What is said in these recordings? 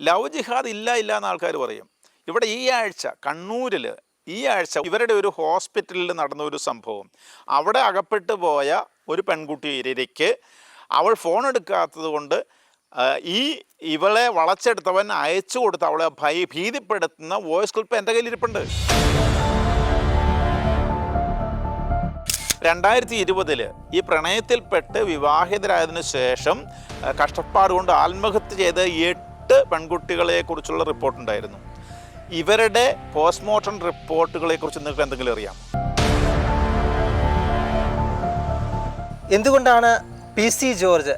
Love ജിഹാദ് ഇല്ല ഇല്ല എന്ന് ആൾക്കാർ പറയും. ഇവിടെ ഈ ആഴ്ച കണ്ണൂരിൽ ഈ ആഴ്ച ഇവരുടെ ഒരു ഹോസ്പിറ്റലിൽ നടന്ന ഒരു സംഭവം. അവിടെ അകപ്പെട്ടു പോയ ഒരു പെൺകുട്ടി ഇരയ്ക്ക് അവൾ ഫോൺ എടുക്കാത്തത് കൊണ്ട് ഈ ഇവളെ വളച്ചെടുത്തവൻ അയച്ചു കൊടുത്ത് അവളെ ഭയ ഭീതിപ്പെടുത്തുന്ന വോയിസ് ക്ലിപ്പ് എന്റെ കയ്യിലിരിപ്പുണ്ട്. രണ്ടായിരത്തി ഇരുപതിൽ ഈ പ്രണയത്തിൽപ്പെട്ട് വിവാഹിതരായതിനു ശേഷം കഷ്ടപ്പാട് കൊണ്ട് ആത്മഹത്യ ചെയ്ത എട്ട് പെൺകുട്ടികളെ കുറിച്ചുള്ള റിപ്പോർട്ടുണ്ടായിരുന്നു ഇവരുടെ പോസ്റ്റ്മോർട്ടം റിപ്പോർട്ടുകളെ കുറിച്ച് നിങ്ങൾക്ക് എന്തെങ്കിലും അറിയാം? എന്തുകൊണ്ടാണ് പി സി ജോർജ്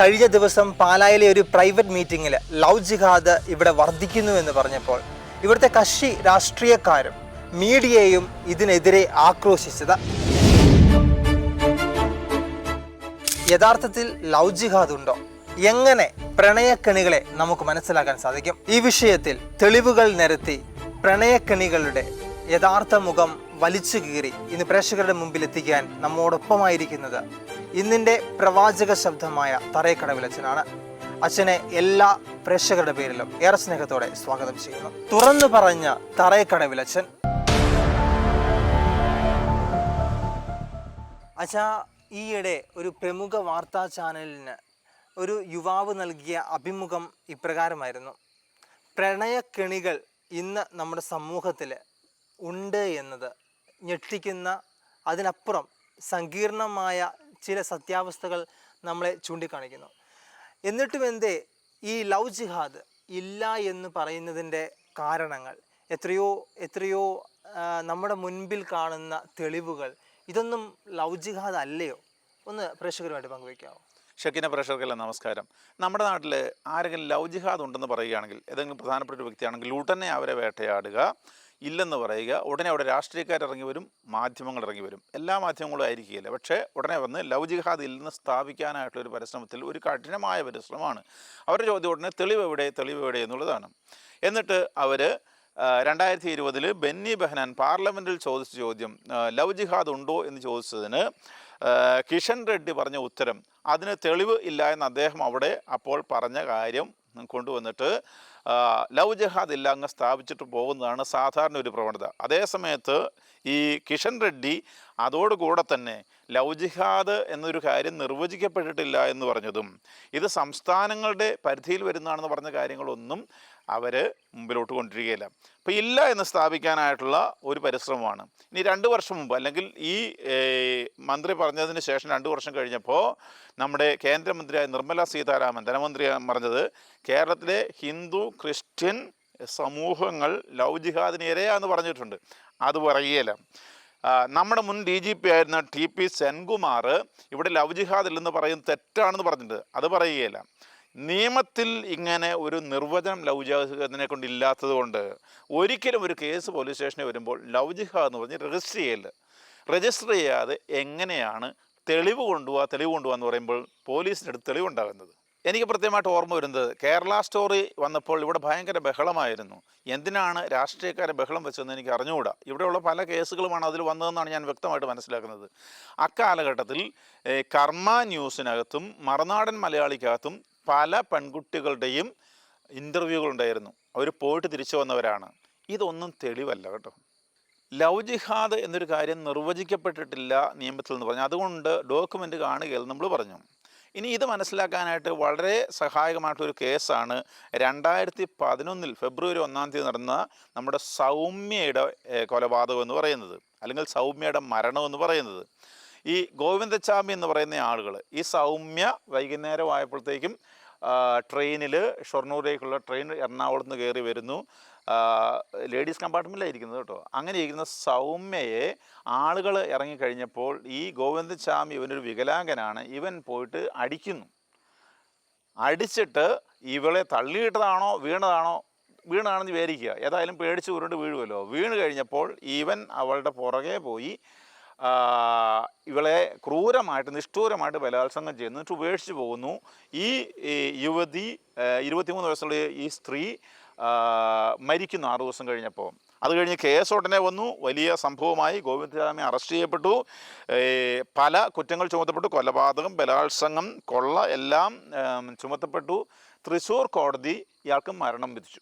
കഴിഞ്ഞ ദിവസം പാലായിലെ ഒരു പ്രൈവറ്റ് മീറ്റിംഗിൽ ലവ് ജിഹാദ് ഇവിടെ വർദ്ധിക്കുന്നു എന്ന് പറഞ്ഞപ്പോൾ ഇവിടുത്തെ കക്ഷി രാഷ്ട്രീയക്കാരും മീഡിയയും ഇതിനെതിരെ ആക്രോശിച്ചത്? യഥാർത്ഥത്തിൽ ലവ് ജിഹാദ് ഉണ്ടോ? എങ്ങനെ പ്രണയക്കണികളെ നമുക്ക് മനസ്സിലാക്കാൻ സാധിക്കും? ഈ വിഷയത്തിൽ തെളിവുകൾ നിരത്തി പ്രണയക്കണികളുടെ യഥാർത്ഥ മുഖം വലിച്ചു കീറി ഇന്ന് പ്രേക്ഷകരുടെ മുമ്പിൽ എത്തിക്കാൻ നമ്മോടൊപ്പമായിരിക്കുന്നത് ഇന്നിന്റെ പ്രവാചക ശബ്ദമായ തറയക്കടവിലച്ഛനാണ് അച്ഛനെ എല്ലാ പ്രേക്ഷകരുടെ പേരിലും ഏറെ സ്നേഹത്തോടെ സ്വാഗതം ചെയ്യുന്നു. തുറന്നു പറഞ്ഞ തറയക്കടവിലച്ഛൻ അച്ഛാ ഈയിടെ ഒരു പ്രമുഖ വാർത്താ ചാനലിന് ഒരു യുവാവ് നൽകിയ അഭിമുഖം ഇപ്രകാരമായിരുന്നു. പ്രണയക്കെണികൾ ഇന്ന് നമ്മുടെ സമൂഹത്തിൽ ഉണ്ട് എന്നത് ഞെട്ടിക്കുന്ന അതിനപ്പുറം സങ്കീർണമായ ചില സത്യാവസ്ഥകൾ നമ്മളെ ചൂണ്ടിക്കാണിക്കുന്നു. എന്നിട്ടും എന്തേ ഈ ലവ് ജിഹാദ് ഇല്ല എന്ന് പറയുന്നതിന്റെ കാരണങ്ങൾ എത്രയോ എത്രയോ നമ്മുടെ മുൻപിൽ കാണുന്ന തെളിവുകൾ ഇതൊന്നും ലവ് ജിഹാദ് അല്ലയോ? ഒന്ന് പ്രേക്ഷകരുമായിട്ട് പങ്കുവയ്ക്കാമോ ഷക്കിന പ്രേക്ഷകർക്കെല്ലാം നമസ്കാരം. നമ്മുടെ നാട്ടിൽ ആരെങ്കിലും ലവ് ജിഹാദ് ഉണ്ടെന്ന് പറയുകയാണെങ്കിൽ ഏതെങ്കിലും പ്രധാനപ്പെട്ട ഒരു വ്യക്തിയാണെങ്കിൽ ഉടനെ അവരെ വേട്ടയാടുക ഇല്ലെന്ന് പറയുക ഉടനെ അവിടെ രാഷ്ട്രീയക്കാർ ഇറങ്ങി വരും മാധ്യമങ്ങൾ ഇറങ്ങി വരും. എല്ലാ മാധ്യമങ്ങളും ആയിരിക്കില്ല പക്ഷേ ഉടനെ വന്ന് ലവ് ജിഹാദ് ഇല്ലെന്ന് സ്ഥാപിക്കാനായിട്ടുള്ള ഒരു പരിശ്രമത്തിൽ ഒരു കഠിനമായ പരിശ്രമമാണ്. അവരുടെ ചോദ്യം ഉടനെ തെളിവ് എവിടെ തെളിവ് എവിടെ എന്നുള്ളതാണ്. എന്നിട്ട് അവർ രണ്ടായിരത്തി ഇരുപതിൽ ബെന്നി ബെഹനാൻ പാർലമെന്റിൽ ചോദിച്ച ചോദ്യം ലവ് ജിഹാദ് ഉണ്ടോ എന്ന് ചോദിച്ചതിന് കിഷൻ റെഡ്ഡി പറഞ്ഞ ഉത്തരം അതിന് തെളിവ് ഇല്ല എന്ന് അദ്ദേഹം അവിടെ അപ്പോൾ പറഞ്ഞ കാര്യം കൊണ്ടുവന്നിട്ട് ലവ് ജഹാദ് ഇല്ല അങ്ങ് സ്ഥാപിച്ചിട്ട് പോകുന്നതാണ് സാധാരണ ഒരു പ്രവണത. അതേസമയത്ത് ഈ കിഷൻ റെഡ്ഡി അതോടുകൂടെ തന്നെ ലവ് ജിഹാദ് എന്നൊരു കാര്യം നിർവചിക്കപ്പെട്ടിട്ടില്ല എന്ന് പറഞ്ഞതും ഇത് സംസ്ഥാനങ്ങളുടെ പരിധിയിൽ വരുന്നതാണെന്ന് പറഞ്ഞ കാര്യങ്ങളൊന്നും അവർ മുമ്പിലോട്ട് കൊണ്ടിരിക്കുകയില്ല. അപ്പോൾ ഇല്ല എന്ന് സ്ഥാപിക്കാനായിട്ടുള്ള ഒരു പരിശ്രമമാണ്. ഇനി രണ്ട് വർഷം മുമ്പ് അല്ലെങ്കിൽ ഈ മന്ത്രി പറഞ്ഞതിന് ശേഷം രണ്ട് വർഷം കഴിഞ്ഞപ്പോൾ നമ്മുടെ കേന്ദ്രമന്ത്രിയായ നിർമ്മല സീതാരാമൻ ധനമന്ത്രി പറഞ്ഞത് കേരളത്തിലെ ഹിന്ദു ക്രിസ്ത്യൻ സമൂഹങ്ങൾ ലവ് പറഞ്ഞിട്ടുണ്ട്. അത് പറയുകയില്ല. നമ്മുടെ മുൻ ഡി ജി പി ആയിരുന്ന ടി പി സെൻകുമാർ ഇവിടെ ലവ് ജിഹാദ് ഇല്ലെന്ന് പറയുന്നത് തെറ്റാണെന്ന് പറഞ്ഞിട്ടുണ്ട്. അത് പറയുകയില്ല. നിയമത്തിൽ ഇങ്ങനെ ഒരു നിർവചനം ലവ് ജിഹാദിനെ കൊണ്ട് ഇല്ലാത്തത് കൊണ്ട് ഒരിക്കലും ഒരു കേസ് പോലീസ് സ്റ്റേഷനിൽ വരുമ്പോൾ ലവ് ജിഹാദ് എന്ന് പറഞ്ഞ് രജിസ്റ്റർ ചെയ്യല്ല രജിസ്റ്റർ ചെയ്യാതെ എങ്ങനെയാണ് തെളിവ് കൊണ്ടുപോകുക തെളിവ് കൊണ്ടുപോകുക എന്ന് പറയുമ്പോൾ പോലീസിന്റെ അടുത്ത് തെളിവുണ്ടാകുന്നത്. എനിക്ക് പ്രത്യേകമായിട്ട് ഓർമ്മ വരുന്നത് കേരള സ്റ്റോറി വന്നപ്പോൾ ഇവിടെ ഭയങ്കര ബഹളമായിരുന്നു. എന്തിനാണ് രാഷ്ട്രീയക്കാരെ ബഹളം വെച്ചതെന്ന് എനിക്ക് അറിഞ്ഞുകൂടാ. ഇവിടെയുള്ള പല കേസുകളുമാണ് അതിൽ വന്നതെന്നാണ് ഞാൻ വ്യക്തമായിട്ട് മനസ്സിലാക്കുന്നത്. അക്കാലഘട്ടത്തിൽ കർമ്മ ന്യൂസിനകത്തും മറുനാടൻ മലയാളിക്കകത്തും പല പെൺകുട്ടികളുടെയും ഇന്റർവ്യൂകൾ ഉണ്ടായിരുന്നു അവർ പോയിട്ട് തിരിച്ചു വന്നവരാണ്. ഇതൊന്നും തെളിവല്ല കേട്ടോ. ലവ് ജിഹാദ് എന്നൊരു കാര്യം നിർവചിക്കപ്പെട്ടിട്ടില്ല നിയമത്തിൽ എന്ന് പറഞ്ഞു. അതുകൊണ്ട് ഡോക്യുമെന്റ് കാണുകയെന്ന് നമ്മൾ പറഞ്ഞു. ഇനി ഇത് മനസ്സിലാക്കാനായിട്ട് വളരെ സഹായകമായിട്ടൊരു കേസാണ്. രണ്ടായിരത്തി പതിനൊന്നിൽ ഫെബ്രുവരി ഒന്നാം തീയതി നടന്ന നമ്മുടെ സൗമ്യയുടെ കൊലപാതകം എന്ന് പറയുന്നത്. അല്ലെങ്കിൽ സൗമ്യയുടെ മരണം എന്ന് പറയുന്നത്. ഈ ഗോവിന്ദച്ചാമി എന്ന് പറയുന്ന ആളുകൾ ഈ സൗമ്യ വൈകുന്നേരം ആയപ്പോഴത്തേക്കും ട്രെയിനിൽ ഷൊർണൂരേക്കുള്ള ട്രെയിൻ എറണാകുളത്ത് നിന്ന് കയറി വരുന്നു. ലേഡീസ് കമ്പാർട്ട്മെന്റിലായിരിക്കുന്നത് കേട്ടോ. അങ്ങനെ ഇരിക്കുന്ന സൗമ്യയെ ആളുകൾ ഇറങ്ങിക്കഴിഞ്ഞപ്പോൾ ഈ ഗോവിന്ദസ്വാമി ഇവനൊരു വികലാംഗനാണ്. ഇവൻ പോയിട്ട് അടിക്കുന്നു. അടിച്ചിട്ട് ഇവളെ തള്ളിയിട്ടതാണോ വീണതാണോ വീണതാണെന്ന് വിചാരിക്കുക. ഏതായാലും പേടിച്ച് ഉരുണ്ട് വീഴുമല്ലോ വീണ് കഴിഞ്ഞപ്പോൾ ഇവൻ അവളുടെ പുറകെ പോയി ഇവളെ ക്രൂരമായിട്ട് നിഷ്ഠൂരമായിട്ട് ബലാത്സംഗം ചെയ്യുന്നു. എന്നിട്ട് ഉപേക്ഷിച്ച് പോകുന്നു. ഈ യുവതി ഇരുപത്തിമൂന്ന് വയസ്സുള്ള ഈ സ്ത്രീ മരിക്കുന്നു ആറു ദിവസം കഴിഞ്ഞപ്പോൾ. അത് കഴിഞ്ഞ് കേസ് ഉടനെ വന്നു. വലിയ സംഭവമായി ഗോവിന്ദരാമി അറസ്റ്റ് ചെയ്യപ്പെട്ടു. പല കുറ്റങ്ങൾ ചുമത്തപ്പെട്ടു. കൊലപാതകം ബലാത്സംഗം കൊള്ള എല്ലാം ചുമത്തപ്പെട്ടു. തൃശ്ശൂർ കോടതി ഇയാൾക്ക് മരണം വിധിച്ചു.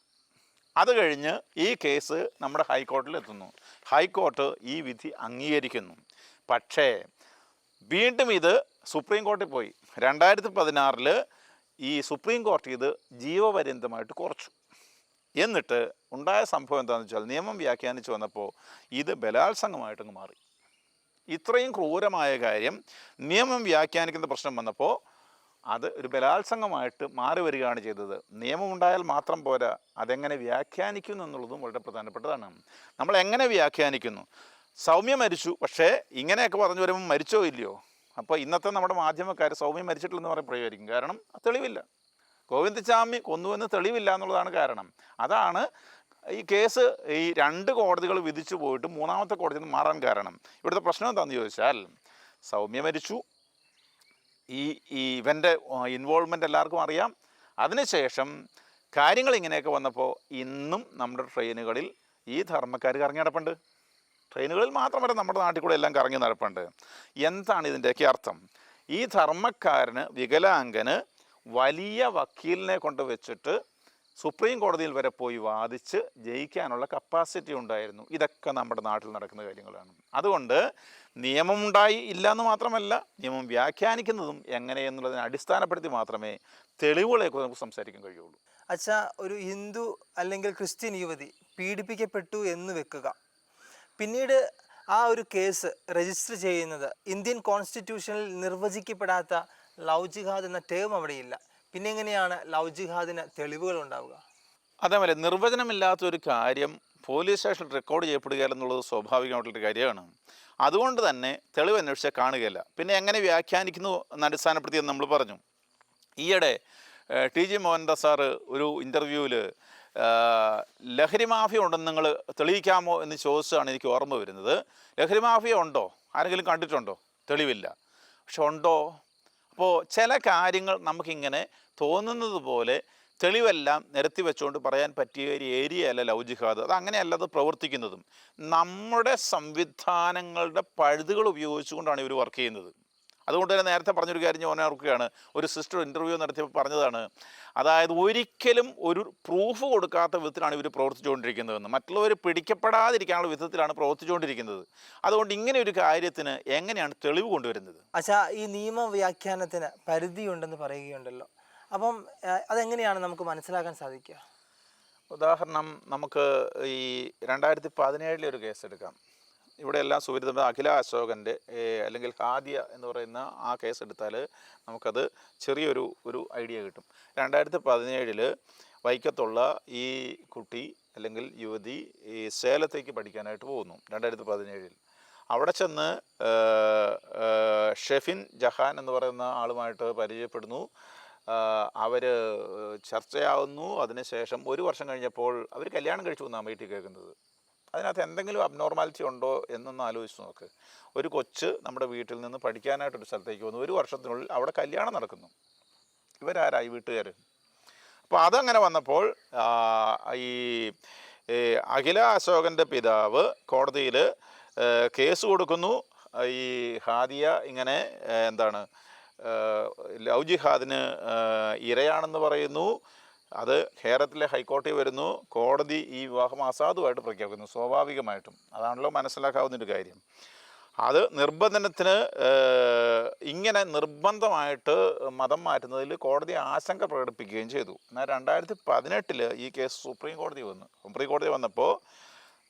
അത് കഴിഞ്ഞ് ഈ കേസ് നമ്മുടെ ഹൈക്കോടതിയിൽ എത്തുന്നു. ഹൈക്കോർട്ട് ഈ വിധി അംഗീകരിക്കുന്നു. പക്ഷേ വീണ്ടും ഇത് സുപ്രീം കോടതി പോയി. രണ്ടായിരത്തി പതിനാറിൽ ഈ സുപ്രീം കോടതി ഇത് ജീവപര്യന്തമായിട്ട് കുറച്ചു. എന്നിട്ട് ഉണ്ടായ സംഭവം എന്താണെന്ന് വെച്ചാൽ നിയമം വ്യാഖ്യാനിച്ച് വന്നപ്പോൾ ഇത് ബലാത്സംഗമായിട്ടങ്ങ് മാറി. ഇത്രയും ക്രൂരമായ കാര്യം നിയമം വ്യാഖ്യാനിക്കുന്ന പ്രശ്നം വന്നപ്പോൾ അത് ഒരു ബലാത്സംഗമായിട്ട് മാറി വരികയാണ് ചെയ്തത്. നിയമം ഉണ്ടായാൽ മാത്രം പോരാ അതെങ്ങനെ വ്യാഖ്യാനിക്കുന്നു എന്നുള്ളതും വളരെ പ്രധാനപ്പെട്ടതാണ്. നമ്മൾ എങ്ങനെ വ്യാഖ്യാനിക്കുന്നു? സൗമ്യ മരിച്ചു. പക്ഷേ ഇങ്ങനെയൊക്കെ പറഞ്ഞു വരുമ്പോൾ മരിച്ചോ ഇല്ലയോ? അപ്പോൾ ഇന്നത്തെ നമ്മുടെ മാധ്യമക്കാർ സൗമ്യ മരിച്ചിട്ടില്ലെന്ന് പറയാൻ പ്രയോഗിക്കും. കാരണം തെളിവില്ല. ഗോവിന്ദചാമി കൊന്നുവെന്ന് തെളിവില്ല എന്നുള്ളതാണ് കാരണം. അതാണ് ഈ കേസ് ഈ രണ്ട് കോടതികൾ വിധിച്ചു പോയിട്ട് മൂന്നാമത്തെ കോടതിയിൽ നിന്ന് മാറാൻ കാരണം. ഇവിടുത്തെ പ്രശ്നം എന്താണെന്ന് ചോദിച്ചാൽ സൗമ്യ മരിച്ചു. ഈ ഈ ഇവന്റെ ഇൻവോൾവ്മെന്റ് എല്ലാവർക്കും അറിയാം. അതിനുശേഷം കാര്യങ്ങൾ ഇങ്ങനെയൊക്കെ വന്നപ്പോൾ ഇന്നും നമ്മുടെ ട്രെയിനുകളിൽ ഈ ധർമ്മക്കാർ കറങ്ങി നടപ്പുണ്ട്. ട്രെയിനുകളിൽ മാത്രമല്ല നമ്മുടെ നാട്ടിൽ കൂടെ എല്ലാം കറങ്ങി നടപ്പുണ്ട്. എന്താണ് ഇതിന്റെയൊക്കെ അർത്ഥം? ഈ ധർമ്മക്കാരന് വികലാംഗന് വലിയ വക്കീലിനെ കൊണ്ട് വെച്ചിട്ട് സുപ്രീം കോടതിയിൽ വരെ പോയി വാദിച്ച് ജയിക്കാനുള്ള കപ്പാസിറ്റി ഉണ്ടായിരുന്നു. ഇതൊക്കെ നമ്മുടെ നാട്ടിൽ നടക്കുന്ന കാര്യങ്ങളാണ്. അതുകൊണ്ട് നിയമം ഉണ്ടായി ഇല്ല എന്ന് മാത്രമല്ല നിയമം വ്യാഖ്യാനിക്കുന്നതും എങ്ങനെയെന്നുള്ളതിനെ അടിസ്ഥാനപ്പെടുത്തി മാത്രമേ തെളിവുകളെക്കുറിച്ച് നമുക്ക് സംസാരിക്കാൻ കഴിയുള്ളൂ. അച്ഛാ ഒരു ഹിന്ദു അല്ലെങ്കിൽ ക്രിസ്ത്യൻ യുവതി പീഡിപ്പിക്കപ്പെട്ടു എന്ന് വെക്കുക. പിന്നീട് ആ ഒരു കേസ് രജിസ്റ്റർ ചെയ്യുന്നത് ഇന്ത്യൻ കോൺസ്റ്റിറ്റ്യൂഷനിൽ നിർവചിക്കപ്പെടാത്ത ലവ് ജിഹാദ് എന്ന ടേം അവിടെയില്ല. പിന്നെ എങ്ങനെയാണ് ലവ് ജിഹാദിന് തെളിവുകൾ ഉണ്ടാവുക? അതേപോലെ നിർവചനമില്ലാത്ത ഒരു കാര്യം പോലീസ് സ്റ്റേഷനിൽ റെക്കോർഡ് ചെയ്യപ്പെടുക എന്നുള്ളത് സ്വാഭാവികമായിട്ടുള്ളൊരു കാര്യമാണ്. അതുകൊണ്ട് തന്നെ തെളിവ് അന്വേഷിച്ചാൽ കാണുകയില്ല. പിന്നെ എങ്ങനെ വ്യാഖ്യാനിക്കുന്നു എന്ന് അടിസ്ഥാനപ്പെടുത്തി നമ്മൾ പറഞ്ഞു. ഈയിടെ ടി ജി മോഹൻദാസ് സാറ് ഒരു ഇന്റർവ്യൂവിൽ ലഹരി മാഫിയ ഉണ്ടെന്ന് നിങ്ങൾ തെളിയിക്കാമോ എന്ന് ചോദിച്ചാണ് എനിക്ക് ഓർമ്മ വരുന്നത്. ലഹരി മാഫിയ ഉണ്ടോ? ആരെങ്കിലും കണ്ടിട്ടുണ്ടോ? തെളിവില്ല. പക്ഷെ ഉണ്ടോ? അപ്പോൾ ചില കാര്യങ്ങൾ നമുക്കിങ്ങനെ തോന്നുന്നത് പോലെ തെളിവെല്ലാം നിരത്തി വെച്ചുകൊണ്ട് പറയാൻ പറ്റിയ ഒരു ഏരിയ അല്ല ലവ് ജിഹാദ്. അത് അങ്ങനെയല്ല അത് പ്രവർത്തിക്കുന്നതും. നമ്മുടെ സംവിധാനങ്ങളുടെ പഴുതുകൾ ഉപയോഗിച്ചുകൊണ്ടാണ് ഇവർ വർക്ക് ചെയ്യുന്നത്. അതുകൊണ്ട് തന്നെ നേരത്തെ പറഞ്ഞൊരു കാര്യം ഞാൻ ഓർക്കുകയാണ്. ഒരു സിസ്റ്റർ ഇന്റർവ്യൂ നടത്തിയപ്പോൾ പറഞ്ഞതാണ് അതായത് ഒരിക്കലും ഒരു പ്രൂഫ് കൊടുക്കാത്ത വിധത്തിലാണ് ഇവർ പ്രവർത്തിച്ചുകൊണ്ടിരിക്കുന്നതെന്ന്. മറ്റുള്ളവർ പിടിക്കപ്പെടാതിരിക്കാനുള്ള വിധത്തിലാണ് പ്രവർത്തിച്ചുകൊണ്ടിരിക്കുന്നത്. അതുകൊണ്ട് ഇങ്ങനെ ഒരു കാര്യത്തിന് എങ്ങനെയാണ് തെളിവ് കൊണ്ടുവരുന്നത്? അച്ഛാ ഈ നിയമ വ്യാഖ്യാനത്തിന് പരിധിയുണ്ടെന്ന് പറയുകയുണ്ടല്ലോ. അപ്പം അതെങ്ങനെയാണ് നമുക്ക് മനസ്സിലാക്കാൻ സാധിക്കുക? ഉദാഹരണം നമുക്ക് ഈ രണ്ടായിരത്തി പതിനേഴിലെ ഒരു കേസ് എടുക്കാം ഇവിടെ എല്ലാം സുപരിതം അഖില അശോകന്റെ അല്ലെങ്കിൽ ഹാദിയ എന്ന് പറയുന്ന ആ കേസ് എടുത്താൽ നമുക്കത് ചെറിയൊരു ഒരു ഐഡിയ കിട്ടും. രണ്ടായിരത്തി പതിനേഴിൽ വൈക്കത്തുള്ള ഈ കുട്ടി അല്ലെങ്കിൽ യുവതി ഈ സേലത്തേക്ക് പഠിക്കാനായിട്ട് പോകുന്നു രണ്ടായിരത്തി പതിനേഴിൽ അവിടെ ചെന്ന് ഷെഫിൻ ജഹാൻ എന്ന് പറയുന്ന ആളുമായിട്ട് പരിചയപ്പെടുന്നു. അവർ ചർച്ചയാവുന്നു. അതിനുശേഷം ഒരു വർഷം കഴിഞ്ഞപ്പോൾ അവർ കല്യാണം കഴിച്ചു എന്നാണ് വീട്ടിൽ കേൾക്കുന്നത്. അതിനകത്ത് എന്തെങ്കിലും അബ്നോർമാലിറ്റി ഉണ്ടോ എന്നൊന്ന് ആലോചിച്ച് നോക്ക്. ഒരു കൊച്ച് നമ്മുടെ വീട്ടിൽ നിന്ന് പഠിക്കാനായിട്ടൊരു സ്ഥലത്തേക്ക് വന്നു ഒരു വർഷത്തിനുള്ളിൽ അവിടെ കല്യാണം നടക്കുന്നു. ഇവരാരായി വീട്ടുകാർ അപ്പോൾ അതങ്ങനെ വന്നപ്പോൾ ഈ അഖില അശോകന്റെ പിതാവ് കോടതിയിൽ കേസ് കൊടുക്കുന്നു. ഈ ഹാദിയ ഇങ്ങനെ എന്താണ് ലവ് ജിഹാദിന് ഇരയാണെന്ന് പറയുന്നു. അത് കേരളത്തിലെ ഹൈക്കോടതി വരുന്നു. കോടതി ഈ വിവാഹം അസാധുവായിട്ട് പ്രഖ്യാപിക്കുന്നു. സ്വാഭാവികമായിട്ടും. അതാണല്ലോ മനസ്സിലാക്കാവുന്നൊരു കാര്യം. അത് നിർബന്ധനത്തിന് ഇങ്ങനെ നിർബന്ധമായിട്ട് മതം മാറ്റുന്നതിൽ കോടതി ആശങ്ക പ്രകടിപ്പിക്കുകയും ചെയ്തു. എന്നാൽ രണ്ടായിരത്തി പതിനെട്ടിൽ ഈ കേസ് സുപ്രീം കോടതി വന്നു. സുപ്രീം കോടതി വന്നപ്പോൾ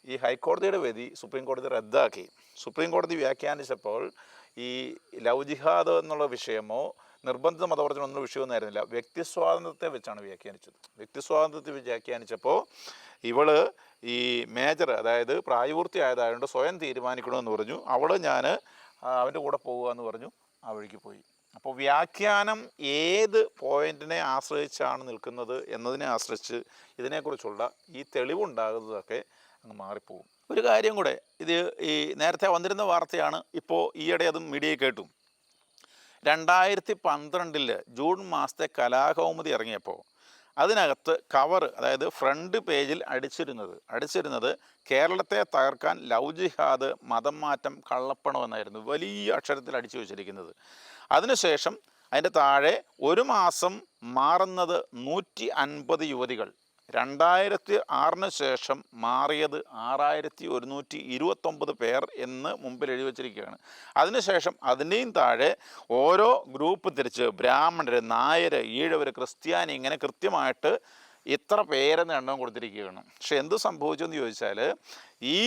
ഈ ഹൈക്കോടതിയുടെ വിധി സുപ്രീം കോടതി റദ്ദാക്കി. സുപ്രീം കോടതി വ്യാഖ്യാനിച്ചപ്പോൾ ഈ ലവ് ജിഹാദ് എന്നുള്ള വിഷയമോ നിർബന്ധിത മതവർജനം എന്നുള്ള വിഷയമൊന്നായിരുന്നില്ല വ്യക്തി സ്വാതന്ത്ര്യത്തെ വെച്ചാണ് വ്യാഖ്യാനിച്ചത്. വ്യക്തി സ്വാതന്ത്ര്യത്തെ വ്യാഖ്യാനിച്ചപ്പോൾ ഇവൾ ഈ മേജർ അതായത് പ്രായപൂർത്തിയായതായതുകൊണ്ട് സ്വയം തീരുമാനിക്കണമെന്ന് പറഞ്ഞു. അവൾ ഞാൻ അവന്റെ കൂടെ പോകുക എന്ന് പറഞ്ഞു. ആ വഴിക്ക് പോയി. അപ്പോൾ വ്യാഖ്യാനം ഏത് പോയിന്റിനെ ആശ്രയിച്ചാണ് നിൽക്കുന്നത് എന്നതിനെ ആശ്രയിച്ച് ഇതിനെക്കുറിച്ചുള്ള ഈ തെളിവുണ്ടാകുന്നതൊക്കെ അങ്ങ് മാറിപ്പോകും. ഒരു കാര്യം കൂടെ ഇത് ഈ നേരത്തെ വന്നിരുന്ന വാർത്തയാണ് ഇപ്പോൾ ഈയിടെ അതും മീഡിയയിൽ കേട്ടു. രണ്ടായിരത്തി പന്ത്രണ്ടിൽ ജൂൺ മാസത്തെ കലാകൗമുദി ഇറങ്ങിയപ്പോൾ അതിനകത്ത് കവർ അതായത് ഫ്രണ്ട് പേജിൽ അടിച്ചിരുന്നത് അടിച്ചിരുന്നത് കേരളത്തെ തകർക്കാൻ ലവ് ജിഹാദ് മതം മാറ്റം കള്ളപ്പണം എന്നായിരുന്നു വലിയ അക്ഷരത്തിൽ അടിച്ചു വെച്ചിരിക്കുന്നത്. അതിനുശേഷം അതിന്റെ താഴെ ഒരു മാസം മാറുന്നത് നൂറ്റി അൻപത് യുവതികൾ. രണ്ടായിരത്തി ആറിന് ശേഷം മാറിയത് ആറായിരത്തി ഒരുന്നൂറ്റി ഇരുപത്തൊമ്പത് പേർ എന്ന് മുമ്പിൽ എഴുതി വച്ചിരിക്കുകയാണ്. അതിനുശേഷം അതിന്റെയും താഴെ ഓരോ ഗ്രൂപ്പ് തിരിച്ച് ബ്രാഹ്മണർ നായർ ഈഴവർ ക്രിസ്ത്യാനി ഇങ്ങനെ കൃത്യമായിട്ട് ഇത്ര പേരെന്ന് എണ്ണം കൊടുത്തിരിക്കുകയാണ്. പക്ഷെ എന്ത് സംഭവിച്ചെന്ന് ചോദിച്ചാൽ ഈ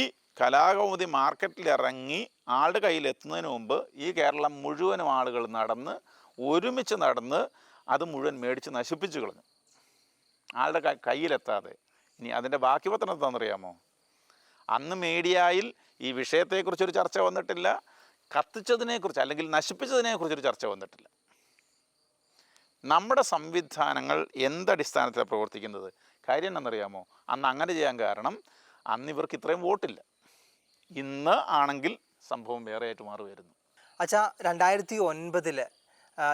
കലാകൗമുദി മാർക്കറ്റിൽ ഇറങ്ങി ആളുടെ കയ്യിൽ എത്തുന്നതിന് മുമ്പ് ഈ കേരളം മുഴുവനും ആളുകൾ നടന്ന് ഒരുമിച്ച് നടന്ന് അത് മുഴുവൻ മേടിച്ച് നശിപ്പിച്ചു കളഞ്ഞു. ആളുടെ കയ്യിലെത്താതെ. ഇനി അതിന്റെ ബാക്കി പത്രം എന്താണെന്നറിയാമോ? അന്ന് മീഡിയയിൽ ഈ വിഷയത്തെക്കുറിച്ചൊരു ചർച്ച വന്നിട്ടില്ല. കത്തിച്ചതിനെക്കുറിച്ച് അല്ലെങ്കിൽ നശിപ്പിച്ചതിനെക്കുറിച്ചൊരു ചർച്ച വന്നിട്ടില്ല. നമ്മുടെ സംവിധാനങ്ങൾ എന്തടിസ്ഥാനത്തിലാണ് പ്രവർത്തിക്കുന്നത്? കാര്യം എന്നറിയാമോ അന്ന് അങ്ങനെ ചെയ്യാൻ കാരണം അന്ന് ഇവർക്ക് ഇത്രയും വോട്ടില്ല. ഇന്ന് ആണെങ്കിൽ സംഭവം വേറെ ആയിട്ട് മാറുമായിരുന്നു. അച്ഛാ രണ്ടായിരത്തി ഒൻപതിൽ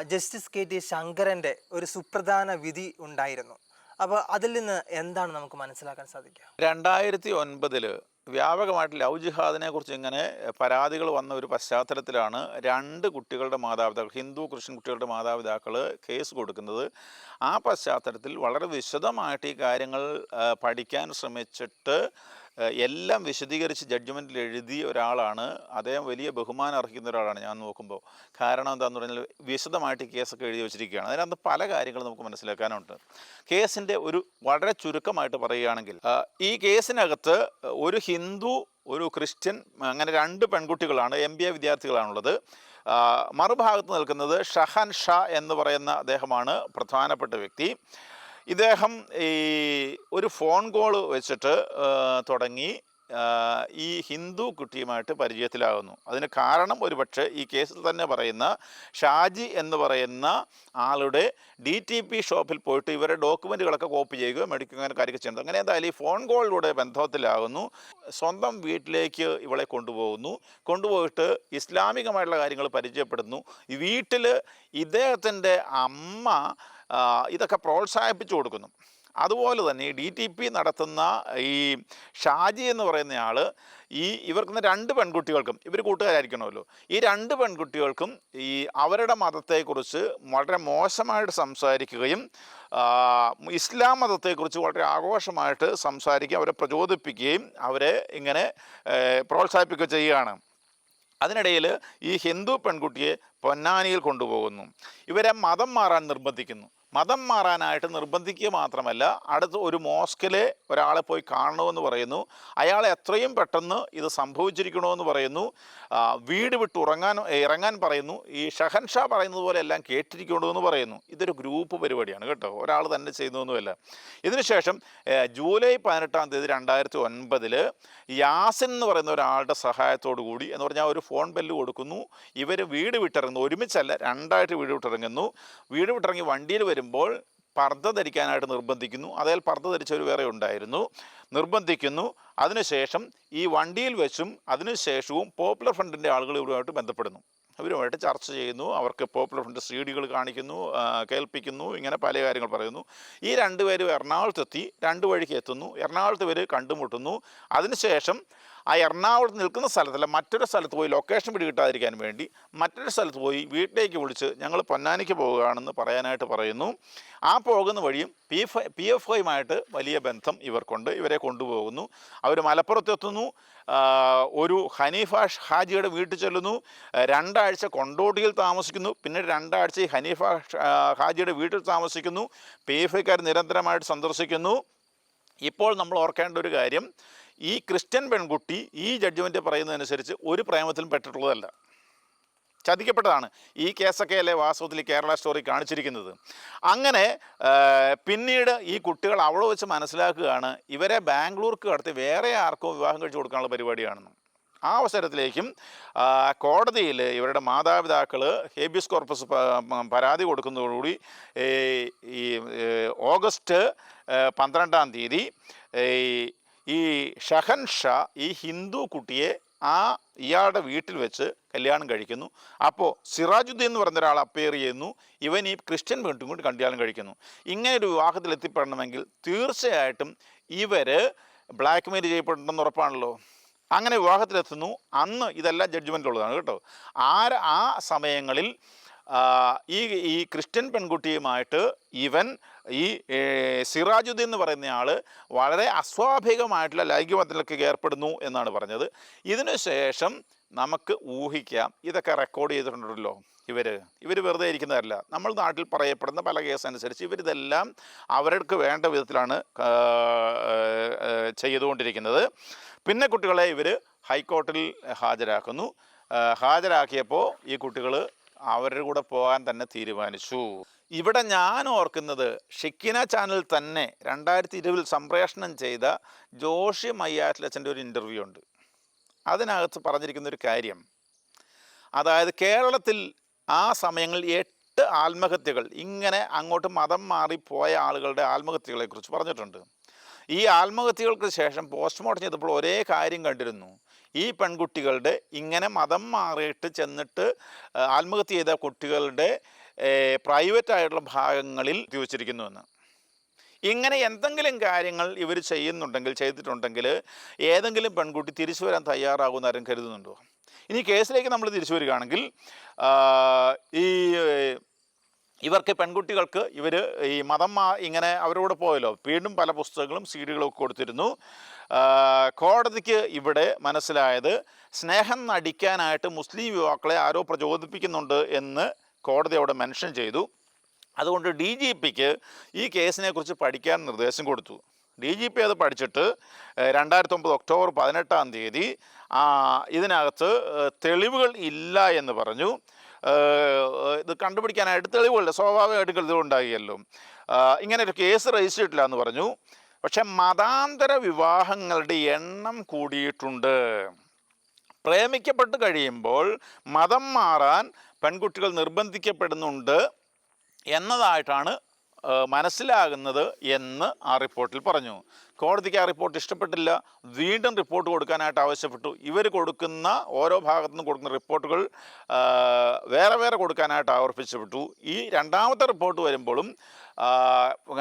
ജസ്റ്റിസ് കെ ടി ശങ്കരന്റെ ഒരു സുപ്രധാന വിധി ഉണ്ടായിരുന്നു. അപ്പോൾ അതിൽ നിന്ന് എന്താണ് നമുക്ക് മനസ്സിലാക്കാൻ സാധിക്കുക? രണ്ടായിരത്തി ഒൻപതിൽ വ്യാപകമായിട്ട് ലവ് ജിഹാദിനെ കുറിച്ച് ഇങ്ങനെ പരാതികൾ വന്ന ഒരു പശ്ചാത്തലത്തിലാണ് രണ്ട് കുട്ടികളുടെ മാതാപിതാക്കൾ ഹിന്ദു ക്രിസ്ത്യൻ കുട്ടികളുടെ മാതാപിതാക്കൾ കേസ് കൊടുക്കുന്നത്. ആ പശ്ചാത്തലത്തിൽ വളരെ വിശദമായിട്ട് ഈ കാര്യങ്ങൾ പഠിക്കാൻ ശ്രമിച്ചിട്ട് എല്ലാം വിശദീകരിച്ച് ജഡ്ജ്മെന്റിൽ എഴുതിയ ഒരാളാണ്. അദ്ദേഹം വലിയ ബഹുമാനം അർഹിക്കുന്ന ഒരാളാണ് ഞാൻ നോക്കുമ്പോൾ കാരണം എന്താണെന്ന് പറഞ്ഞാൽ വിശദമായിട്ട് കേസൊക്കെ എഴുതി വെച്ചിരിക്കുകയാണ്. അതിനകത്ത് പല കാര്യങ്ങളും നമുക്ക് മനസ്സിലാക്കാനുണ്ട്. കേസിന്റെ ഒരു വളരെ ചുരുക്കമായിട്ട് പറയുകയാണെങ്കിൽ ഈ കേസിനകത്ത് ഒരു ഹിന്ദു ഒരു ക്രിസ്ത്യൻ അങ്ങനെ രണ്ട് പെൺകുട്ടികളാണ് എം ബി എ വിദ്യാർത്ഥികളാണുള്ളത്. മറുഭാഗത്ത് നിൽക്കുന്നത് ഷഹൻ ഷാ എന്ന് പറയുന്ന അദ്ദേഹമാണ് പ്രധാനപ്പെട്ട വ്യക്തി. ഇദ്ദേഹം ഈ ഒരു ഫോൺ കോൾ വെച്ചിട്ട് തുടങ്ങി ഈ ഹിന്ദു കുട്ടിയുമായിട്ട് പരിചയത്തിലാകുന്നു. അതിന് കാരണം ഒരുപക്ഷെ ഈ കേസിൽ തന്നെ പറയുന്ന ഷാജി എന്ന് പറയുന്ന ആളുടെ ഡി ടി പി ഷോപ്പിൽ പോയിട്ട് ഇവരുടെ ഡോക്യുമെന്റുകളൊക്കെ കോപ്പി ചെയ്യുകയോ മേടിക്കുകയോ അങ്ങനെ കാര്യമൊക്കെ ചെയ്യുന്നത് അങ്ങനെ എന്തായാലും ഈ ഫോൺ കോളിലൂടെ ബന്ധത്തിലാകുന്നു. സ്വന്തം വീട്ടിലേക്ക് ഇവളെ കൊണ്ടുപോകുന്നു. കൊണ്ടുപോയിട്ട് ഇസ്ലാമികമായിട്ടുള്ള കാര്യങ്ങൾ പരിചയപ്പെടുന്നു. വീട്ടിൽ ഇദ്ദേഹത്തിന്റെ അമ്മ ഇതൊക്കെ പ്രോത്സാഹിപ്പിച്ചു കൊടുക്കുന്നു. അതുപോലെ തന്നെ ഡി ടി പി നടത്തുന്ന ഈ ഷാജി എന്ന് പറയുന്നയാൾ ഈ ഇവർക്കുന്ന രണ്ട് പെൺകുട്ടികൾക്കും ഇവർ കൂട്ടുകാരായിരിക്കണമല്ലോ. ഈ രണ്ട് പെൺകുട്ടികൾക്കും ഈ അവരുടെ മതത്തെക്കുറിച്ച് വളരെ മോശമായിട്ട് സംസാരിക്കുകയും ഇസ്ലാം മതത്തെക്കുറിച്ച് വളരെ ആഘോഷമായിട്ട് സംസാരിക്കുകയും അവരെ പ്രചോദിപ്പിക്കുകയും അവരെ ഇങ്ങനെ പ്രോത്സാഹിപ്പിക്കുകയും ചെയ്യുകയാണ്. അതിനിടയിൽ ഈ ഹിന്ദു പെൺകുട്ടിയെ പൊന്നാനിയിൽ കൊണ്ടുപോകുന്നു. ഇവരെ മതം മാറാൻ നിർബന്ധിക്കുന്നു. മതം മാറാനായിട്ട് നിർബന്ധിക്കുക മാത്രമല്ല അടുത്ത ഒരു മോസ്കിലെ ഒരാളെ പോയി കാണണമെന്ന് പറയുന്നു. അയാൾ എത്രയും പെട്ടെന്ന് ഇത് സംഭവിച്ചിരിക്കണമെന്ന് പറയുന്നു. വീട് വിട്ട് ഉറങ്ങാൻ ഇറങ്ങാൻ പറയുന്നു. ഈ ഷഹൻഷാ പറയുന്നത് പോലെ എല്ലാം കേട്ടിരിക്കണമെന്ന് പറയുന്നു. ഇതൊരു ഗ്രൂപ്പ് പരിപാടിയാണ് കേട്ടോ. ഒരാൾ തന്നെ ചെയ്യുന്നതൊന്നുമല്ല. ഇതിനുശേഷം ജൂലൈ പതിനെട്ടാം തീയതി രണ്ടായിരത്തി ഒൻപതിൽ യാസിൻ എന്ന് പറയുന്ന ഒരാളുടെ സഹായത്തോടു കൂടി എന്ന് പറഞ്ഞാൽ ഒരു ഫോൺ ബെല്ല് കൊടുക്കുന്നു. ഇവർ വീട് വിട്ടിറങ്ങുന്നു. ഒരുമിച്ചല്ല രണ്ടായിട്ട് വീട് വിട്ടിറങ്ങുന്നു. വീട് വിട്ടിറങ്ങി വണ്ടിയിൽ വരുമ്പോൾ പർദ്ദ ധരിക്കാനായിട്ട് നിർബന്ധിക്കുന്നു. അതേൽ പർദ്ദ ധരിച്ചവർ വേറെ ഉണ്ടായിരുന്നു. നിർബന്ധിക്കുന്നു. അതിനുശേഷം ഈ വണ്ടിയിൽ വെച്ചും അതിനുശേഷവും പോപ്പുലർ ഫ്രണ്ടിന്റെ ആളുകൾ ഇവരുമായിട്ട് ബന്ധപ്പെടുന്നു. അവരുമായിട്ട് ചർച്ച ചെയ്യുന്നു. അവർക്ക് പോപ്പുലർ ഫ്രണ്ട് സീഡികൾ കാണിക്കുന്നു കേൾപ്പിക്കുന്നു ഇങ്ങനെ പല കാര്യങ്ങൾ പറയുന്നു. ഈ രണ്ടുപേരും എറണാകുളത്തെത്തി രണ്ട് വഴിക്ക് എത്തുന്നു. എറണാകുളത്ത് ഇവർ കണ്ടുമുട്ടുന്നു. അതിനുശേഷം ആ എറണാകുളത്ത് നിൽക്കുന്ന സ്ഥലത്തല്ല മറ്റൊരു സ്ഥലത്ത് പോയി ലൊക്കേഷൻ പിടികിട്ടാതിരിക്കാൻ വേണ്ടി മറ്റൊരു സ്ഥലത്ത് പോയി വീട്ടിലേക്ക് വിളിച്ച് ഞങ്ങൾ പൊന്നാനിക്ക് പോവുകയാണെന്ന് പറയാനായിട്ട് പറയുന്നു. ആ പോകുന്ന വഴിയും പി എഫ് പി എഫ് ഐയുമായിട്ട് വലിയ ബന്ധം ഇവർക്കുണ്ട്. ഇവരെ കൊണ്ടുപോകുന്നു. അവർ മലപ്പുറത്തെത്തുന്നു. ഒരു ഹനീഫ ഹാജിയുടെ വീട്ടിൽ ചെല്ലുന്നു. രണ്ടാഴ്ച കൊണ്ടോട്ടിയിൽ താമസിക്കുന്നു. പിന്നെ രണ്ടാഴ്ച ഈ ഹനീഫ ഹാജിയുടെ വീട്ടിൽ താമസിക്കുന്നു. പി എഫ് ഐക്കാർ നിരന്തരമായിട്ട് സന്ദർശിക്കുന്നു. ഇപ്പോൾ നമ്മൾ ഓർക്കേണ്ട ഒരു കാര്യം ഈ ക്രിസ്ത്യൻ പെൺകുട്ടി ഈ ജഡ്ജ്മെന്റ് പറയുന്നതനുസരിച്ച് ഒരു പ്രേമത്തിലും പെട്ടിട്ടുള്ളതല്ല. ചതിക്കപ്പെട്ടതാണ്. ഈ കേസൊക്കെ അല്ലേ വാസ്തവത്തിൽ കേരള സ്റ്റോറി കാണിച്ചിരിക്കുന്നത്. അങ്ങനെ പിന്നീട് ഈ കുട്ടികൾ അവിടെ വെച്ച് മനസ്സിലാക്കുകയാണ് ഇവരെ ബാംഗ്ലൂർക്ക് കടത്തി വേറെ ആർക്കോ വിവാഹം കഴിച്ചു കൊടുക്കാനുള്ള പരിപാടിയാണെന്ന്. ആ അവസരത്തിലേക്കും കോടതിയിൽ ഇവരുടെ മാതാപിതാക്കൾ ഹേബിയസ് കോർപ്പസ് പരാതി കൊടുക്കുന്നതോടുകൂടി ഈ ഓഗസ്റ്റ് പന്ത്രണ്ടാം തീയതി ഈ ഷഹൻഷാ ഈ ഹിന്ദു കുട്ടിയെ ആ ഇയാളുടെ വീട്ടിൽ വെച്ച് കല്യാണം കഴിക്കുന്നു. അപ്പോൾ സിറാജുദ്ദീൻ എന്ന് പറഞ്ഞ ഒരാൾ അപ്പയർ ചെയ്യുന്നു. ഇവൻ ഈ ക്രിസ്ത്യൻ പെൺകുട്ടി കൂടി കല്യാണം കഴിക്കുന്നു. ഇങ്ങനെ ഒരു വിവാഹത്തിൽ എത്തിപ്പെടണമെങ്കിൽ തീർച്ചയായിട്ടും ഇവർ ബ്ലാക്ക് മെയിൽ ചെയ്യപ്പെട്ടിട്ടുണ്ടെന്ന് ഉറപ്പാണല്ലോ. അങ്ങനെ വിവാഹത്തിലെത്തുന്നു അന്ന് ഇതെല്ലാം ജഡ്ജ്മെന്റിലുള്ളതാണ് കേട്ടോ. ആ ആ സമയങ്ങളിൽ ഈ ഈ ക്രിസ്ത്യൻ പെൺകുട്ടിയുമായിട്ട് ഇവൻ ഈ സിറാജുദ്ദീൻ എന്ന് പറയുന്ന ആൾ വളരെ അസ്വാഭാവികമായിട്ടുള്ള ലൈംഗികബന്ധത്തിലൊക്കെ ഏർപ്പെടുന്നു എന്നാണ് പറഞ്ഞത്. ഇതിനു ശേഷം നമുക്ക് ഊഹിക്കാം. ഇതൊക്കെ റെക്കോർഡ് ചെയ്തിട്ടുണ്ടല്ലോ ഇവർ ഇവർ വെറുതെ ഇരിക്കുന്നതല്ല. നമ്മൾ നാട്ടിൽ പറയപ്പെടുന്ന പല കേസനുസരിച്ച് ഇവരിതെല്ലാം അവർക്ക് വേണ്ട വിധത്തിലാണ് ചെയ്തുകൊണ്ടിരിക്കുന്നത്. പിന്നെ കുട്ടികളെ ഇവർ ഹൈക്കോർട്ടിൽ ഹാജരാക്കുന്നു. ഹാജരാക്കിയപ്പോൾ ഈ കുട്ടികൾ അവരുടെ കൂടെ പോകാൻ തന്നെ തീരുമാനിച്ചു. ഇവിടെ ഞാൻ ഓർക്കുന്നത് ഷിക്കിന ചാനൽ തന്നെ രണ്ടായിരത്തി ഇരുപതിൽ സംപ്രേഷണം ചെയ്ത ജോഷി മയ്യാറ്റിലച്ചന്റെ ഒരു ഇന്റർവ്യൂ ഉണ്ട്. അതിനകത്ത് പറഞ്ഞിരിക്കുന്ന ഒരു കാര്യം. അതായത് കേരളത്തിൽ ആ സമയങ്ങളിൽ എട്ട് ആത്മഹത്യകൾ ഇങ്ങനെ അങ്ങോട്ട് മതം മാറിപ്പോയ ആളുകളുടെ ആത്മഹത്യകളെക്കുറിച്ച് പറഞ്ഞിട്ടുണ്ട്. ഈ ആത്മഹത്യകൾക്ക് ശേഷം പോസ്റ്റ്മോർട്ടം ചെയ്തപ്പോൾ ഒരേ കാര്യം കണ്ടിരുന്നു. ഈ പെൺകുട്ടികളുടെ ഇങ്ങനെ മതം മാറിയിട്ട് ചെന്നിട്ട് ആത്മഹത്യ ചെയ്ത കുട്ടികളുടെ പ്രൈവറ്റ് ആയിട്ടുള്ള ഭാഗങ്ങളിൽ വെച്ചിരിക്കുന്നുവെന്ന് ഇങ്ങനെ എന്തെങ്കിലും കാര്യങ്ങൾ ഇവർ ചെയ്യുന്നുണ്ടെങ്കിൽ ചെയ്തിട്ടുണ്ടെങ്കിൽ ഏതെങ്കിലും പെൺകുട്ടി തിരിച്ചു വരാൻ തയ്യാറാകുമെന്ന് ആരും കരുതുന്നുണ്ടോ? ഇനി കേസിലേക്ക് നമ്മൾ തിരിച്ചു വരികയാണെങ്കിൽ ഈ ഇവർക്ക് പെൺകുട്ടികൾക്ക് ഇവർ ഈ മതം ഇങ്ങനെ അവരോട് പോയല്ലോ. വീണ്ടും പല പുസ്തകങ്ങളും സീഡുകളും ഒക്കെ കൊടുത്തിരുന്നു. കോടതിക്ക് ഇവിടെ മനസ്സിലായത് സ്നേഹം നടിക്കാനായിട്ട് മുസ്ലിം യുവാക്കളെ ആരോ പ്രചോദിപ്പിക്കുന്നുണ്ട് എന്ന് കോടതി അവിടെ മെൻഷൻ ചെയ്തു. അതുകൊണ്ട് ഡി ജി പിക്ക് ഈ കേസിനെക്കുറിച്ച് പഠിക്കാൻ നിർദ്ദേശം കൊടുത്തു. ഡി ജി പി അത് പഠിച്ചിട്ട് രണ്ടായിരത്തി ഒക്ടോബർ പതിനെട്ടാം തീയതി ഇതിനകത്ത് തെളിവുകൾ ഇല്ല എന്ന് പറഞ്ഞു. ഇത് കണ്ടുപിടിക്കാനായിട്ട് തെളിവുകളില്ല. സ്വാഭാവികമായിട്ട് തെളിവുണ്ടാകിയല്ലോ ഇങ്ങനെ ഒരു കേസ് രജിസ്റ്റർ ചെയ്തിട്ടില്ല എന്ന് പറഞ്ഞു. പക്ഷെ മതാന്തര വിവാഹങ്ങളുടെ എണ്ണം കൂടിയിട്ടുണ്ട്. പ്രേമിക്കപ്പെട്ട് കഴിയുമ്പോൾ മതം മാറാൻ പെൺകുട്ടികൾ നിർബന്ധിക്കപ്പെടുന്നുണ്ട് എന്നതായിട്ടാണ് മനസ്സിലാകുന്നത് എന്ന് ആ റിപ്പോർട്ടിൽ പറഞ്ഞു. കോടതിക്ക് ആ റിപ്പോർട്ട് ഇഷ്ടപ്പെട്ടില്ല. വീണ്ടും റിപ്പോർട്ട് കൊടുക്കാനായിട്ട് ആവശ്യപ്പെട്ടു. ഇവർ കൊടുക്കുന്ന ഓരോ ഭാഗത്തു നിന്ന് കൊടുക്കുന്ന റിപ്പോർട്ടുകൾ വേറെ വേറെ കൊടുക്കാനായിട്ട് ആവർപ്പിച്ചപ്പെട്ടു ഈ രണ്ടാമത്തെ റിപ്പോർട്ട് വരുമ്പോഴും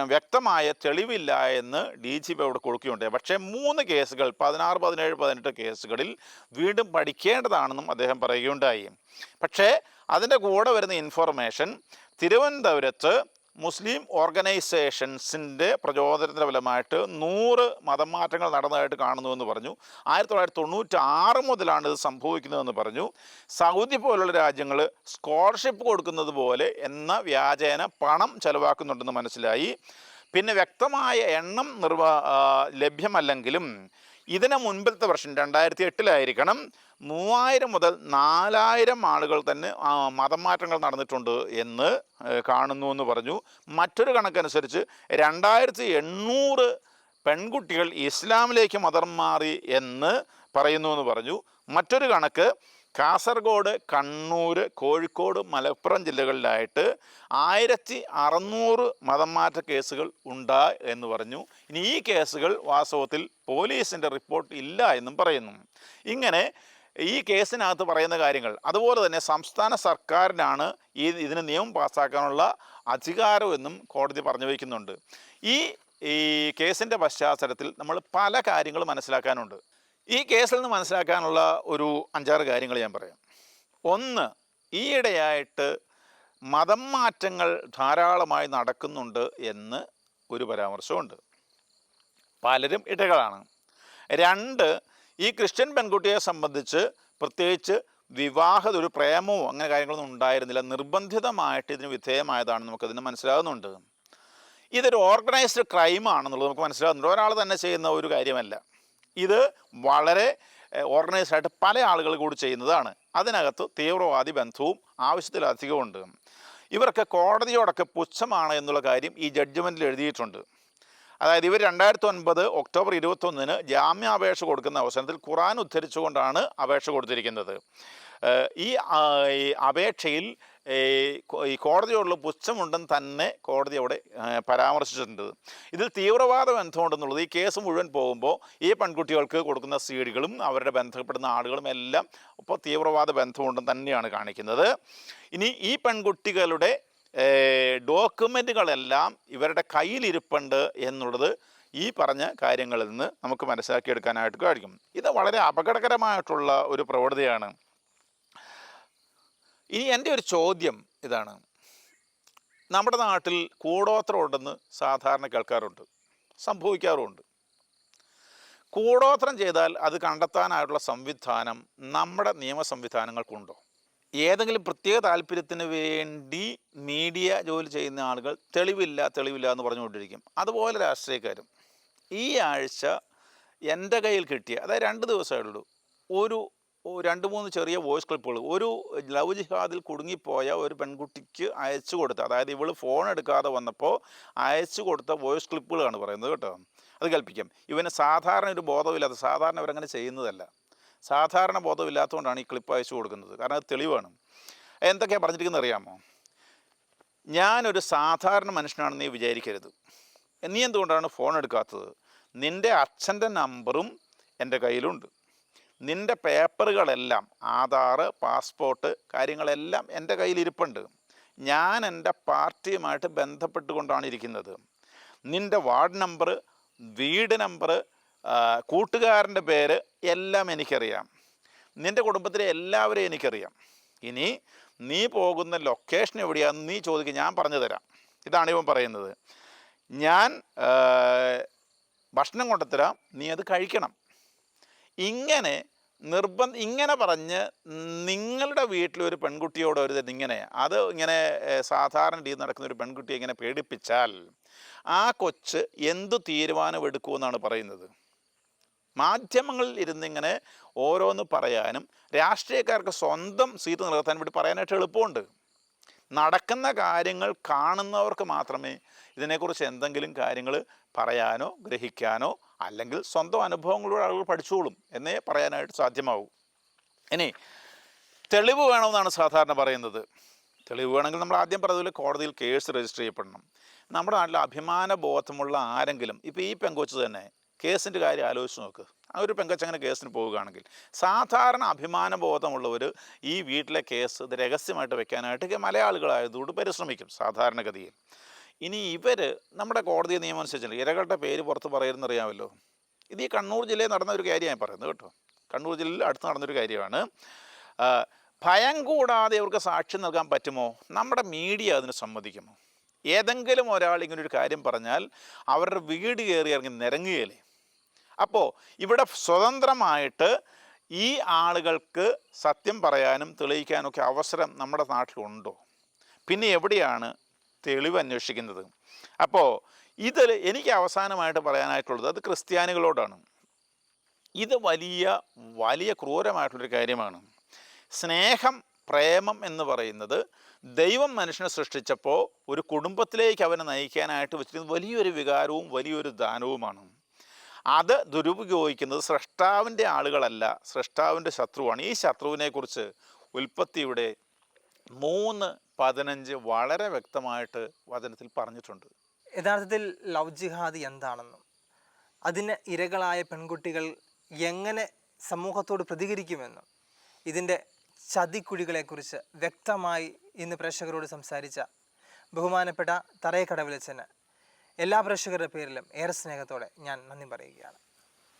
വ്യക്തമായ തെളിവില്ല എന്ന് ഡി ജി പി അവിടെ കൊടുക്കുകയുണ്ട് പക്ഷേ മൂന്ന് കേസുകൾ പതിനാറ് പതിനേഴ് പതിനെട്ട് കേസുകളിൽ വീണ്ടും പഠിക്കേണ്ടതാണെന്നും അദ്ദേഹം പറയുകയുണ്ടായി. പക്ഷേ അതിന്റെ കൂടെ വരുന്ന ഇൻഫർമേഷൻ തിരുവനന്തപുരത്ത് മുസ്ലിം ഓർഗനൈസേഷൻസിന്റെ പ്രചോദനത്തിന്റെ ഫലമായിട്ട് നൂറ് മതമാറ്റങ്ങൾ നടന്നതായിട്ട് കാണുന്നുവെന്ന് പറഞ്ഞു. ആയിരത്തി തൊള്ളായിരത്തി തൊണ്ണൂറ്റി ആറ് മുതലാണ് ഇത് സംഭവിക്കുന്നതെന്ന് പറഞ്ഞു. സൗദി പോലുള്ള രാജ്യങ്ങൾ സ്കോളർഷിപ്പ് കൊടുക്കുന്നത് പോലെ എന്ന വ്യാജേന പണം ചെലവാക്കുന്നുണ്ടെന്ന് മനസ്സിലായി. പിന്നെ വ്യക്തമായ എണ്ണം നിർവ ലഭ്യമല്ലെങ്കിലും ഇതിന് മുൻപിലത്തെ വർഷം രണ്ടായിരത്തി എട്ടിലായിരിക്കണം മൂവായിരം മുതൽ നാലായിരം ആളുകൾ തന്നെ മതമാറ്റങ്ങൾ മതം നടന്നിട്ടുണ്ട് എന്ന് കാണുന്നു എന്ന് പറഞ്ഞു. മറ്റൊരു കണക്കനുസരിച്ച് രണ്ടായിരത്തി എണ്ണൂറ് പെൺകുട്ടികൾ ഇസ്ലാമിലേക്ക് മതം മാറി എന്ന് പറയുന്നു എന്ന് പറഞ്ഞു. മറ്റൊരു കണക്ക് കാസർഗോഡ് കണ്ണൂർ കോഴിക്കോട് മലപ്പുറം ജില്ലകളിലായിട്ട് ആയിരത്തി അറുന്നൂറ് മതം മാറ്റ കേസുകൾ ഉണ്ട് എന്ന് പറഞ്ഞു. ഇനി ഈ കേസുകൾ വാസ്തവത്തിൽ പോലീസിന്റെ റിപ്പോർട്ട് ഇല്ല എന്നും പറയുന്നു. ഇങ്ങനെ ഈ കേസിനകത്ത് പറയുന്ന കാര്യങ്ങൾ അതുപോലെ തന്നെ സംസ്ഥാന സർക്കാരിനാണ് ഈ ഇതിന് നിയമം പാസ്സാക്കാനുള്ള അധികാരമെന്നും കോടതി പറഞ്ഞു വയ്ക്കുന്നുണ്ട്. ഈ ഈ കേസിന്റെ പശ്ചാത്തലത്തിൽ നമ്മൾ പല കാര്യങ്ങളും മനസ്സിലാക്കാനുണ്ട്. ഈ കേസിൽ നിന്ന് മനസ്സിലാക്കാനുള്ള ഒരു അഞ്ചാറ് കാര്യങ്ങൾ ഞാൻ പറയാം. ഒന്ന് ഈയിടെയായിട്ട് മതം മാറ്റങ്ങൾ ധാരാളമായി നടക്കുന്നുണ്ട് എന്ന് ഒരു പരാമർശമുണ്ട്. പലരും ഇടകളാണ്. രണ്ട് ഈ ക്രിസ്ത്യൻ പെൺകുട്ടിയെ സംബന്ധിച്ച് പ്രത്യേകിച്ച് വിവാഹത ഒരു പ്രേമമോ അങ്ങനെ കാര്യങ്ങളൊന്നും ഉണ്ടായിരുന്നില്ല. നിർബന്ധിതമായിട്ട് ഇതിന് വിധേയമായതാണ് നമുക്കതിന് മനസ്സിലാകുന്നുണ്ട്. ഇതൊരു ഓർഗനൈസ്ഡ് ക്രൈം ആണെന്നുള്ളത് നമുക്ക് മനസ്സിലാകുന്നുണ്ട്. ഒരാൾ തന്നെ ചെയ്യുന്ന ഒരു കാര്യമല്ല. ഇത് വളരെ ഓർഗനൈസ്ഡായിട്ട് പല ആളുകൾ കൂടി ചെയ്യുന്നതാണ്. അതിനകത്ത് തീവ്രവാദി ബന്ധവും ആവശ്യത്തിലധികവും ഉണ്ട്. ഇവർക്ക് കോടതിയോടൊക്കെ പുച്ഛമാണ് എന്നുള്ള കാര്യം ഈ ജഡ്ജ്മെന്റിൽ എഴുതിയിട്ടുണ്ട്. അതായത് ഇവർ രണ്ടായിരത്തി ഒൻപത് ഒക്ടോബർ ഇരുപത്തൊന്നിന് ജാമ്യാപേക്ഷ കൊടുക്കുന്ന അവസരത്തിൽ ഖുറാൻ ഉദ്ധരിച്ചുകൊണ്ടാണ് അപേക്ഷ കൊടുത്തിരിക്കുന്നത്. ഈ അപേക്ഷയിൽ ഈ കോടതിയോടുള്ള പുച്ഛമുണ്ടെന്ന് തന്നെ കോടതി അവിടെ പരാമർശിച്ചിട്ടുണ്ട്. ഇതിൽ തീവ്രവാദ ബന്ധമുണ്ടെന്നുള്ളത് ഈ കേസ് മുഴുവൻ പോകുമ്പോൾ ഈ പെൺകുട്ടികൾക്ക് കൊടുക്കുന്ന സീഡുകളും അവരുടെ ബന്ധപ്പെടുന്ന ആളുകളും എല്ലാം ഇപ്പോൾ തീവ്രവാദ ബന്ധമുണ്ടെന്ന് തന്നെയാണ് കാണിക്കുന്നത്. ഇനി ഈ പെൺകുട്ടികളുടെ ഡോക്യുമെന്റുകളെല്ലാം ഇവരുടെ കയ്യിലിരിപ്പുണ്ട് എന്നുള്ളത് ഈ പറഞ്ഞ കാര്യങ്ങളിൽ നിന്ന് നമുക്ക് മനസ്സിലാക്കിയെടുക്കാനായിട്ട് കഴിയും. ഇത് വളരെ അപകടകരമായിട്ടുള്ള ഒരു പ്രവണതയാണ് ഇനി എന്റെ ഒരു ചോദ്യം ഇതാണ്. നമ്മുടെ നാട്ടിൽ കൂടോത്രം ഉണ്ടെന്ന് സാധാരണ കേൾക്കാറുണ്ട്. സംഭവിക്കാറുമുണ്ട്. കൂടോത്രം ചെയ്താൽ അത് കണ്ടെത്താനായിട്ടുള്ള സംവിധാനം നമ്മുടെ നിയമ സംവിധാനങ്ങൾക്കുണ്ടോ? ഏതെങ്കിലും പ്രത്യേക താല്പര്യത്തിന് വേണ്ടി മീഡിയ ജോലി ചെയ്യുന്ന ആളുകൾ തെളിവില്ല തെളിവില്ല എന്ന് പറഞ്ഞുകൊണ്ടിരിക്കും. അതുപോലെ രാഷ്ട്രീയക്കാരും. ഈ ആഴ്ച എന്റെ കയ്യിൽ കിട്ടിയ അതായത് രണ്ട് ദിവസമേ ഉള്ളൂ ഒരു രണ്ട് മൂന്ന് ചെറിയ വോയിസ് ക്ലിപ്പുകൾ. ഒരു ലവ് ജിഹാദിൽ കുടുങ്ങിപ്പോയ ഒരു പെൺകുട്ടിക്ക് അയച്ചു കൊടുത്ത അതായത് ഇവൾ ഫോൺ എടുക്കാതെ വന്നപ്പോൾ അയച്ചു കൊടുത്ത വോയിസ് ക്ലിപ്പുകളാണ് പറയുന്നത് കേട്ടോ. അത് കൽപ്പിക്കാം ഇവന് സാധാരണ ഒരു ബോധമില്ലാത്ത സാധാരണ ഇവരങ്ങനെ ചെയ്യുന്നതല്ല. സാധാരണ ബോധമില്ലാത്തതുകൊണ്ടാണ് ഈ ക്ലിപ്പ് അയച്ചു കൊടുക്കുന്നത്. കാരണം അത് തെളിവാണ്. എന്തൊക്കെയാണ് പറഞ്ഞിരിക്കുന്നത് അറിയാമോ? ഞാനൊരു സാധാരണ മനുഷ്യനാണെന്ന് നീ വിചാരിക്കരുത്. നീ എന്തുകൊണ്ടാണ് ഫോൺ എടുക്കാത്തത്? നിന്റെ അച്ഛന്റെ നമ്പറും എന്റെ കയ്യിലുണ്ട്. നിന്റെ പേപ്പറുകളെല്ലാം ആധാർ പാസ്പോർട്ട് കാര്യങ്ങളെല്ലാം എന്റെ കയ്യിലിരിപ്പുണ്ട്. ഞാൻ എന്റെ പാർട്ടിയുമായിട്ട് ബന്ധപ്പെട്ടുകൊണ്ടാണ് ഇരിക്കുന്നത്. നിന്റെ വാർഡ് നമ്പർ വീട് നമ്പർ കൂട്ടുകാരന്റെ പേര് എല്ലാം എനിക്കറിയാം. നിന്റെ കുടുംബത്തിലെ എല്ലാവരെയും എനിക്കറിയാം. ഇനി നീ പോകുന്ന ലൊക്കേഷൻ എവിടെയാണെന്ന് നീ ചോദിക്കുക ഞാൻ പറഞ്ഞു തരാം. ഇതാണ് ഇവൻ പറയുന്നത്. ഞാൻ ഭക്ഷണം കൊണ്ടുത്തരാം നീ അത് കഴിക്കണം. ഇങ്ങനെ നിർബന്ധ ഇങ്ങനെ പറഞ്ഞ് നിങ്ങളുടെ വീട്ടിലൊരു പെൺകുട്ടിയോട് ഒരു ഇങ്ങനെ അത് ഇങ്ങനെ സാധാരണ രീതിയിൽ നടക്കുന്ന ഒരു പെൺകുട്ടിയെ ഇങ്ങനെ പേടിപ്പിച്ചാൽ ആ കൊച്ച് എന്തു തീരുമാനമെടുക്കുമെന്നാണ് പറയുന്നത്? മാധ്യമങ്ങളിൽ ഇരുന്നിങ്ങനെ ഓരോന്ന് പറയാനും രാഷ്ട്രീയക്കാർക്ക് സ്വന്തം സീറ്റ് നിലനിർത്താൻ വേണ്ടി പറയാനായിട്ട് എളുപ്പമുണ്ട്. നടക്കുന്ന കാര്യങ്ങൾ കാണുന്നവർക്ക് മാത്രമേ ഇതിനെക്കുറിച്ച് എന്തെങ്കിലും കാര്യങ്ങൾ പറയാനോ ഗ്രഹിക്കാനോ അല്ലെങ്കിൽ സ്വന്തം അനുഭവങ്ങളിലൂടെ ആളുകൾ പഠിച്ചോളും എന്നേ പറയാനായിട്ട് സാധ്യമാവൂ. ഇനി തെളിവ് വേണമെന്നാണ് സാധാരണ പറയുന്നത്. തെളിവ് വേണമെങ്കിൽ നമ്മൾ ആദ്യം പറഞ്ഞതുപോലെ കോടതിയിൽ കേസ് രജിസ്റ്റർ ചെയ്യപ്പെടണം. നമ്മുടെ നാട്ടിൽ അഭിമാന ബോധമുള്ള ആരെങ്കിലും ഇപ്പോൾ ഈ പെങ്കൊച്ച് തന്നെ കേസിന്റെ കാര്യം ആലോചിച്ച് നോക്ക്. ആ ഒരു പെങ്കൊച്ച് അങ്ങനെ കേസിന് പോവുകയാണെങ്കിൽ സാധാരണ അഭിമാന ബോധമുള്ളവർ ഈ വീട്ടിലെ കേസ് ഇത് രഹസ്യമായിട്ട് വെക്കാനായിട്ട് മലയാളികളായതുകൊണ്ട് പരിശ്രമിക്കും സാധാരണഗതിയിൽ. ഇനി ഇവർ നമ്മുടെ കോടതി നിയമം അനുസരിച്ചല്ല ഇരകളുടെ പേര് പുറത്ത് പറയുന്നറിയാമല്ലോ. ഇത് ഈ കണ്ണൂർ ജില്ലയിൽ നടന്ന ഒരു കാര്യമാണ് പറയുന്നത് കേട്ടോ. കണ്ണൂർ ജില്ലയിൽ അടുത്ത് നടന്നൊരു കാര്യമാണ്. ഭയം കൂടാതെ ഇവർക്ക് സാക്ഷ്യം നൽകാൻ പറ്റുമോ? നമ്മുടെ മീഡിയ അതിന് സമ്മതിക്കുമോ? ഏതെങ്കിലും ഒരാൾ ഇങ്ങനൊരു കാര്യം പറഞ്ഞാൽ അവരുടെ വീട് കയറി ഇറങ്ങി നിരങ്ങുകയില്ലേ? അപ്പോൾ ഇവിടെ സ്വതന്ത്രമായിട്ട് ഈ ആളുകൾക്ക് സത്യം പറയാനും തെളിയിക്കാനൊക്കെ അവസരം നമ്മുടെ നാട്ടിലുണ്ടോ? പിന്നെ എവിടെയാണ് തെളിവ് അന്വേഷിക്കുന്നത് അപ്പോൾ ഇതിൽ എനിക്ക് അവസാനമായിട്ട് പറയാനായിട്ടുള്ളത് അത് ക്രിസ്ത്യാനികളോടാണ്. ഇത് വലിയ വലിയ ക്രൂരമായിട്ടുള്ളൊരു കാര്യമാണ്. സ്നേഹം പ്രേമം എന്ന് പറയുന്നത് ദൈവം മനുഷ്യനെ സൃഷ്ടിച്ചപ്പോൾ ഒരു കുടുംബത്തിലേക്ക് അവനെ നയിക്കാനായിട്ട് വെച്ചിരുന്നത് വലിയൊരു വികാരവും വലിയൊരു ദാനവുമാണ്. അത് ദുരുപയോഗിക്കുന്നത് സൃഷ്ടാവിന്റെ ആളുകളല്ല സൃഷ്ടാവിന്റെ ശത്രുവാണ്. ഈ ശത്രുവിനെക്കുറിച്ച് ഉൽപ്പത്തിയുടെ മൂന്ന് പതിനഞ്ച് വളരെ വ്യക്തമായിട്ട് വചനത്തിൽ പറഞ്ഞിട്ടുണ്ട്. യഥാർത്ഥത്തിൽ ലവ് ജിഹാദ് എന്താണെന്നും അതിന് ഇരകളായ പെൺകുട്ടികൾ എങ്ങനെ സമൂഹത്തോട് പ്രതികരിക്കുമെന്നും ഇതിന്റെ ചതിക്കുഴികളെക്കുറിച്ച് വ്യക്തമായി ഇന്ന് പ്രേക്ഷകരോട് സംസാരിച്ച ബഹുമാനപ്പെട്ട തറയക്കടവിലച്ചന് എല്ലാ പ്രേക്ഷകരുടെ പേരിലും ഏറെ സ്നേഹത്തോടെ ഞാൻ നന്ദി പറയുകയാണ്.